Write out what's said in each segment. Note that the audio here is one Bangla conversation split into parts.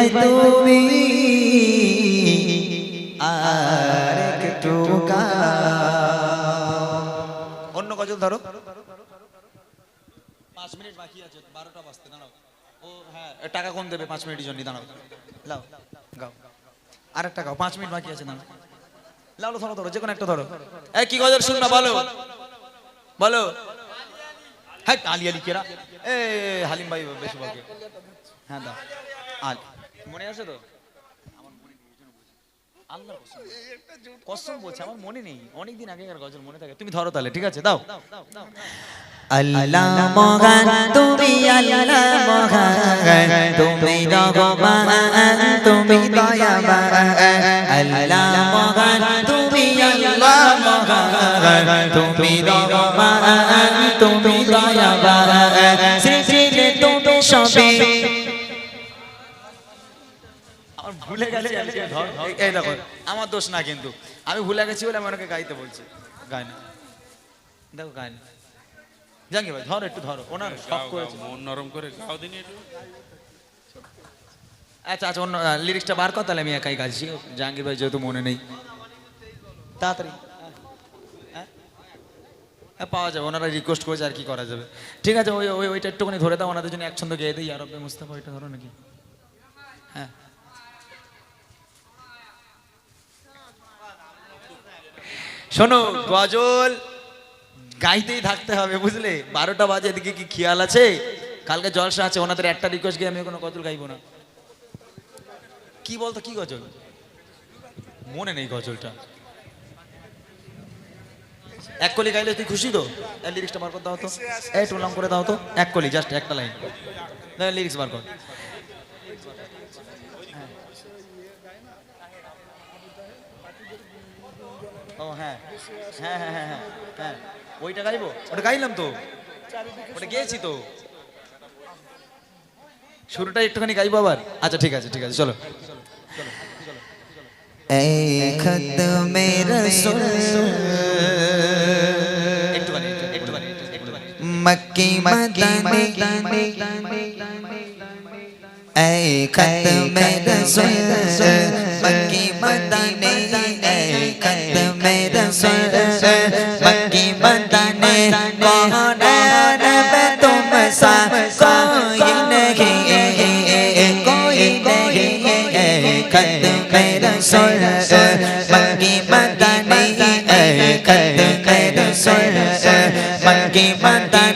তুমি আর একটু অন্য গজল ধরো। পাঁচ মিনিট বাকি আছে, বারোটা বাজতে, দাঁড়াও। ও হ্যাঁ টাকা কোন দেবে পাঁচ মিনিটের জন্য দাঁড়াও। লাও, গাও। আর একটা গাও, পাঁচ মিনিট বাকি আছে, দাঁড়াও। লাও, ধরো ধরো যে কোনো একটা ধরো। এই কি গজল শুনবা, বলো। বলো। হ্যাঁ আলি আলি কেরা? এ, হালিম ভাই, বেশি বলকে। হ্যাঁ দাও। আল। মনে আছে তো? কসম। বলছে, আমার মনে নেই। অনেকদিন আগেকার গজল মনে থাকে। তুমি ধরো তাহলে, ঠিক আছে? দাও। আল্লাহ মহান, তুমি আল্লাহ মহান, তুমি রহমান, তুমি দয়াবান। আল্লাহ মহান, তুমি আল্লাহ মহান, তুমি রহমান, তুমি দয়াবান। সৃষ্টিতে তুমি সবে ভুলে গেছে আর কি, ধর এই- দেখো। আমার দোষ না কিন্তু। আমি ভুলে গেছি বলে আমি ওনাকে গাইতে বলছি। গায় না। দেখো গায় না। জাঙ্গি ভাই ধরো একটু ধরো। ওনার সব করেছে। মন নরম করে গাও দিনি একটু। আচ্ছা আচ্ছা অন্য লিরিক্সটা বার কর তাহলে আমি একাই গাইছি। জাহাঙ্গীর ভাই যেহেতু মনে নেই। তাড়াতাড়ি। হ্যাঁ? হ্যাঁ পাওয়া যাবে। ওনারা রিকোয়েস্ট করেছে আর কি করা যাবে। ঠিক আছে ওই ওই ওইটা একটুখানি ধরে দাও। ওনাদের জন্য একছন্দ গেয়ে দিই। আর মুস্তাফা ওইটা ধরো নাকি? হ্যাঁ। শোনো। গজল গাইতেই থাকতে হবে, বুঝলে? বারোটা বাজে, এদিকে কি খেয়াল আছে? কালকে জলসা আছে, ওনাদের একটা রিকোয়েস্ট গিয়ে আমি কোনো গজল গাইবো না। কি বলতো, কি গজল? মনে নেই গজলটা। এক কলি গাইলে তুই খুশি তো? লিরিক্সটা বার কর দাও তো। একটু লং করে দাও তো। এক কলি জাস্ট একটা লাইন লিরিক্স বার কর। ও হ্যাঁ হ্যাঁ হ্যাঁ হ্যাঁ হ্যাঁ হ্যাঁ ওইটা গাইবো ওটা গাইলাম তো ওটা গেয়েছি তো শুরুটা একটুখানি গাইবো আবার আচ্ছা ঠিক আছে ঠিক আছে চলো এই খত মেরা সুর একটুখানি একটু- একটুখানি একটুখানি मक्की मदीने ऐ खत में रसूल मक्की मदीने खत में रसूल मक्की मदीने ऐ खत में रसूल मक्की मदीने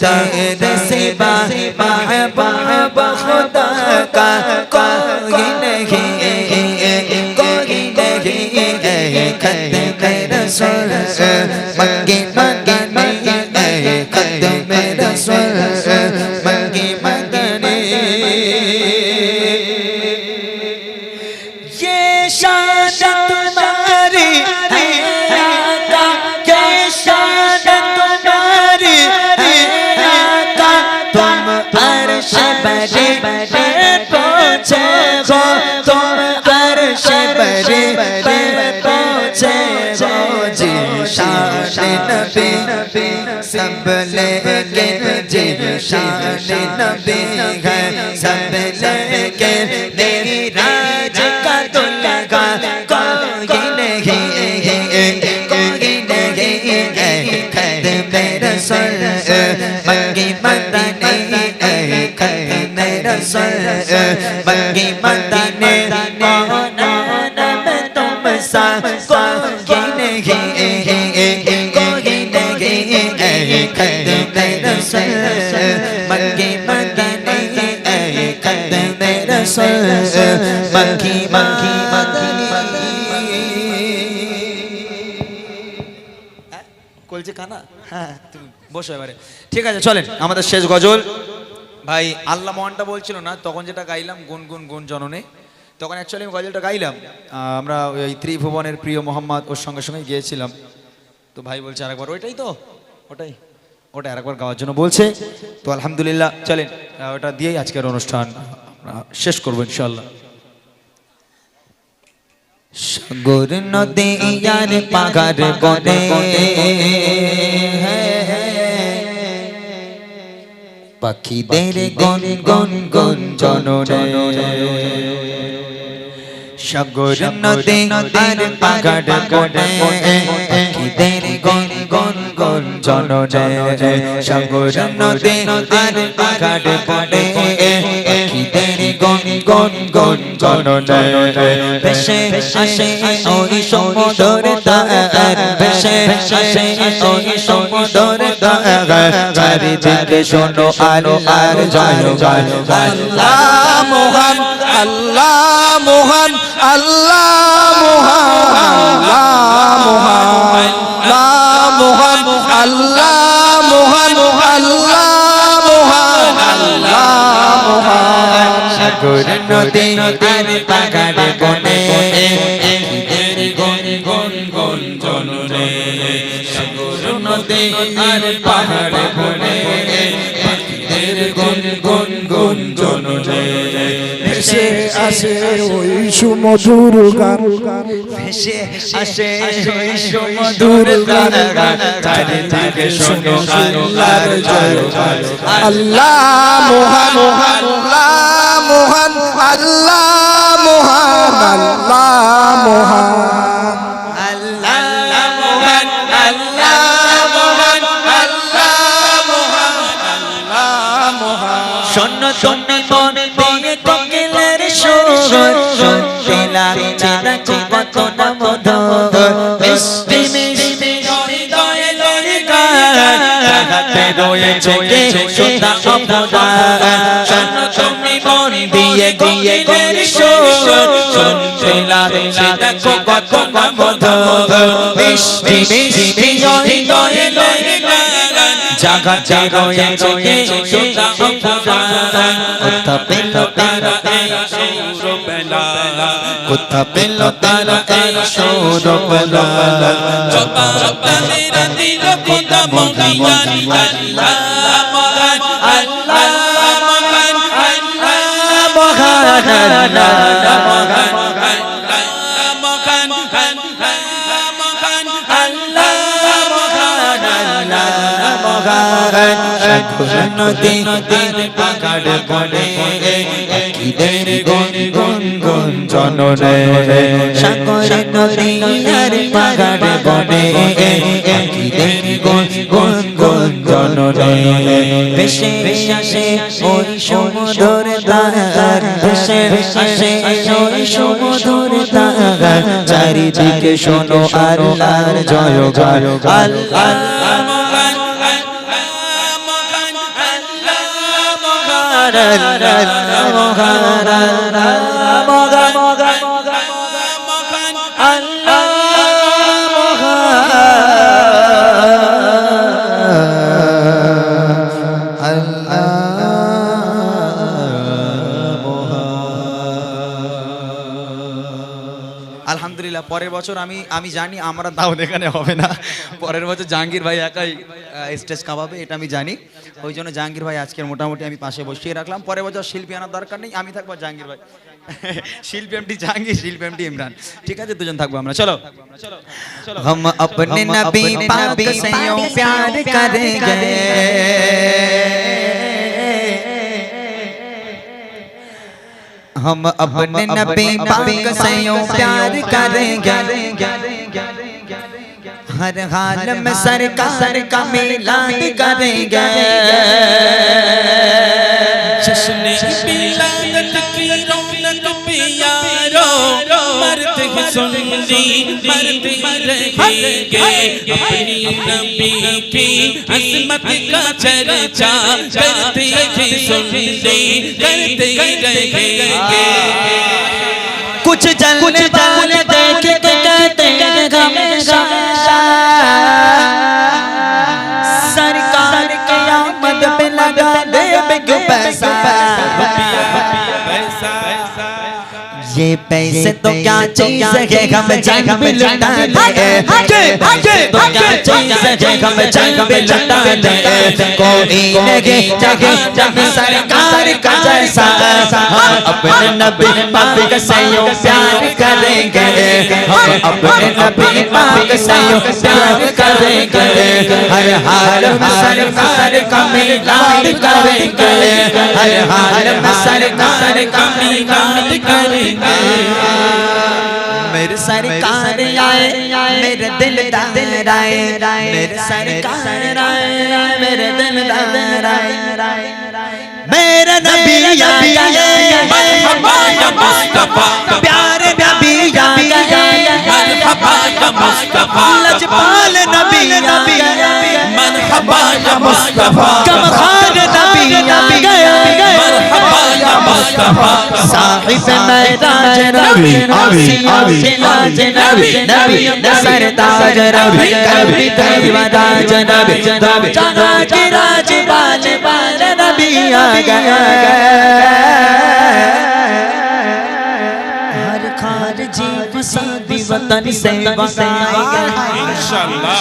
تیر سوا محبوب خدا کا کوئی نہیں کوئی نہیں خط رسول مگے बरे बरे पहुंचे हो जी शान नबी सब लेके जी शान नबी है सब लेके राज का दुल्हा कोई नहीं कोई नहीं खत मेरा सर मंगी मदने खत मेरा सर मंगी मदने कौन नब sun, Monkey, monkey, monkey, monkey, ঠিক আছে চলেন আমাদের শেষ গজল ভাই আল্লাহ মোহনটা বলছিল না তখন যেটা গাইলাম গুন গুন গুন জননে তখন অ্যাকচুয়ালি আমি গজলটা গাইলাম। আমরা ওই ত্রিভুবনের প্রিয় মোহাম্মদ ওর সঙ্গে সঙ্গে গিয়েছিলাম। তো ভাই বলছে আরেকবার, ওইটাই তো, ওটাই, ওটা আরেকবার গাওয়ার জন্য বলছে। তো আলহামদুলিল্লাহ, চলেন ওটা দিয়েই আজকের অনুষ্ঠান শেষ করব ইনশাল্লাহ সাগর নদী পাগার বনে পাখিদের গন গন গন জননে সাগর নদী আর পাগার বনে পাখিদের গন গন গন জননে সাগর নদী আর পাগার বনে পাখিদের গন গন গন জননে ভেসে আসে ওই সমুদর তার ভেসে আসে ওই সমুদর চারিদিকে শোনো আলো আর জয় আল্লাহ মোহন আল্লাহ মোহন আল্লাহ মোহন আল্লাহ মোহন আল্লাহ মোহন আল্লাহ মোহন আল্লাহ মোহন। সাগর নদী আর পাগাড় সাগর নদী আর পাহাড় বনে এর গন গন গন ভেসে আসে ওই সুমধুর গান। ভেসে আসে ওই চারিদিকে শোনো আল্লাহর জয়। আল্লাহ মোহান আল্লাহ মোহান আল্লাহ মোহান আল্লাহ মোহান। শোন তুমি মন দিয়ে কোকিলের সুর লাগছে দেখো কত না মধুর। মিষ্টি মিষ্টি হৃদয়ে লড়ি জাগাতে রয়েছে সুতা অপদান শোন তুমি মন দিয়ে কোকিলের সুর লাগছে দেখো কত না মধুর। মিষ্টি মিষ্টি হৃদয়ে লড়ি গান জাগাতে রয়েছে কে সুতা অপদান কোথা পেল তারা এই সুর বেলা কোথা পেল তারা এই সুর বেলা চপা চপা মেরা দিল খোদা মহিয়ান আল্লাহ মহান আল্লাহ মহান আল্লাহ মহান আল্লাহ সাগর নদী নদীর পাকাড় বনে। কিদের গুন গুন গুন জননে। সাগর নদী আর পাকাড় তার চারিদিকে শোনো আল্লাহর জয় জয় আল্লাহ মহান আলহামদুলিল্লাহ, পরের বছর আমি আমি জানি আমরা তাও এখানে হবে না। পরের বছর জাহাঙ্গীর ভাই একাই স্টেজ কাঁপাবে এটা আমি জানি ওই জন্য জাহাঙ্গীর ভাই আজকের মোটামুটি আমি পাশে বসিয়ে রাখলাম পরের বছর শিল্পী আনার দরকার নেই আমি থাকবো আর জাহাঙ্গীর ভাই শিল্পী এমটি জাহাঙ্গীর শিল্পী এমটি ইমরান ঠিক আছে দুজন থাকবো আমরা চলো চলো চলো हम अपने नबी पाक से यूं प्यार करेंगे हम अपने नबी पाक से यूं प्यार करेंगे हर हाल में सरकार का मिलान करेंगे। जश्न की रौनक पे यारो मर्द ही सुनली मर्द ही रहेंगे अपनी नबी की का चर्चा करते ही सुनली करते रहेंगे कुछ जलने वाले देख super, super. पैसे तो क्या चीज़ है हम जंग में लुटा दे तो क्या चीज़ है हम जंग में लुटा दे कोई नहीं जगे जब सरकार का जैसा हम अपने नबी पाक से यूँ प्यार करेंगे। हम अपने नबी पाक से यूँ प्यार करेंगे। हर हाल में सरकार का मिलाद करेंगे। हर हाल में सरकार का मिलाद करेंगे। میرے سرکار آئے میرے دل دار آئے میرے سرکار آئے میرے دل دار آئے میرے نبی آئے مرحبا یا مصطفیٰ پیارے نبی آئے مرحبا یا مصطفیٰ لجپال نبی آئے مرحبا صاحب معراج نبی آسیوں سلاج نبی نبی نصر تاج نبی کبھی دیواداج نبی جانا کے راج باج باج نبی آ گیا ہر خارجی فسادی وطن سے بسائے گئے انشاءاللہ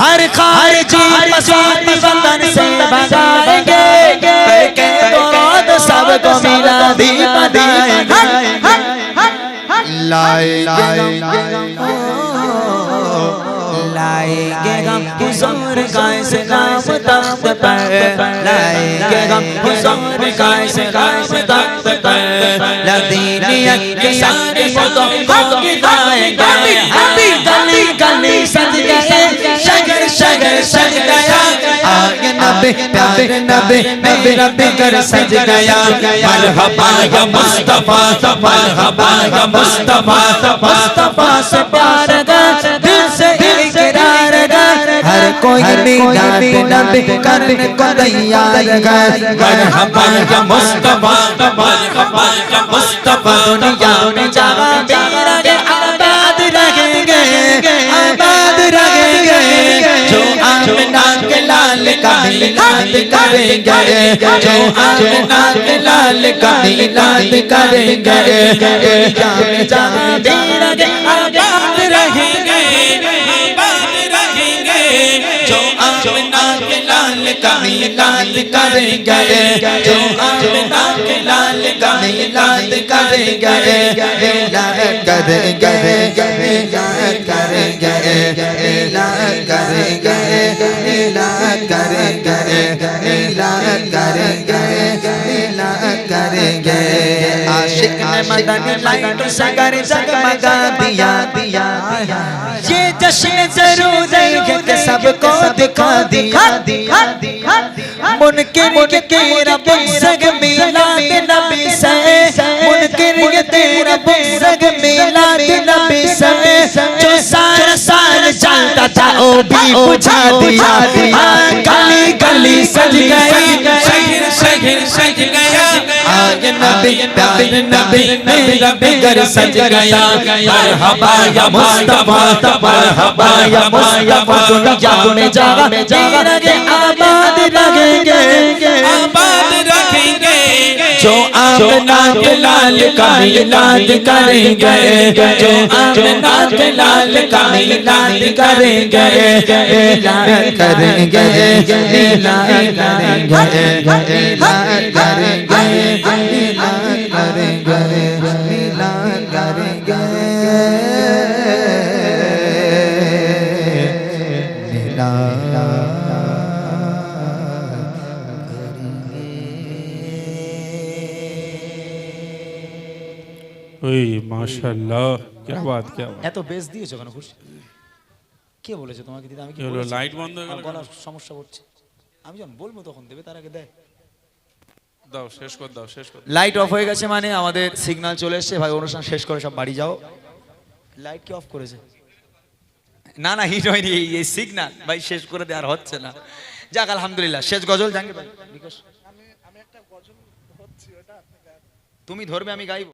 ہر خارجی فسادی وطن سے بسائے گئے सबको मिला दी बताएंगे लाएंगे हम हुजूर का इस्लाम तख्त पर लाएंगे हम हुजूर का इस्लाम तख्त पर लदीनियत के सारे बुतों को गिराएंगे आगे नबी प्यारे नबी मेरा बिगर सज गया मरहबा या मुस्तफा मरहबा या मुस्तफा मुस्तफा से प्यार कर दिल से इकरार कर हर कोई मिलाद नबी करने को तैयार कर मरहबा या मुस्तफा मरहबा या मुस्तफा का मिलाद करेंगे जो आमना के लाल का मिलाद करेंगे जहाँ मेरा के आबाद रहेंगे आबाद रहेंगे जो आमना के लाल का मिलाद करेंगे जो आमना के लाल का मिलाद करेंगे मिलाद करेंगे मिलाद करेंगे मिलाद करेंगे मिलाद करेंगे मिलाद करेंगे मिलाद करेंगे आशिक ने मदन लाइट से कर जगमगा दिया दिया ये जश्न ज़रूर कि सबको दिखा दिया दिया मुनकिर के तेरा बुसग मिला के नबी से मुनकिर के तेरा बुसग मिला के नबी से जो सार सार चलता था वो भी बुझा दिया। हाँ, गली गली सज गई शहर शहर सज गया आगे नबी नबी मेरा बिगर सज गया। मरहबा या मुस्तफ़ा मरहबा या मुस्तफ़ा। दुनिया में जागा मेरा आबाद रखेंगे। आबाद रखेंगे। جو آمنات لال کا اعلان کریں گے جو آمنات لال کا اعلان کریں گے اعلان کریں گے মাশাআল্লাহ কি বাত কি এত দিয়েছ কেন খুশি? কে বলেছে তোমাকে দিদি আমি কি লাইট বন্ধ হয়ে গেল গলার সমস্যা আমি যখন বলব তখন দেবে তার আগে দেয়। দাও শেষ কর দাও শেষ কর। লাইট অফ হয়ে গেছে মানে আমাদের সিগন্যাল চলে এসেছে। ভাই অনুষ্ঠান শেষ করে সব বাড়ি যাও। লাইট কি অফ করেছে? না না হিট হয়নি এই সিগন্যাল ভাই শেষ করে দেওয়ার হচ্ছে না। যাক আলহামদুলিল্লাহ শেষ গজল ভাই। তুমি ধরবে আমি গাইব।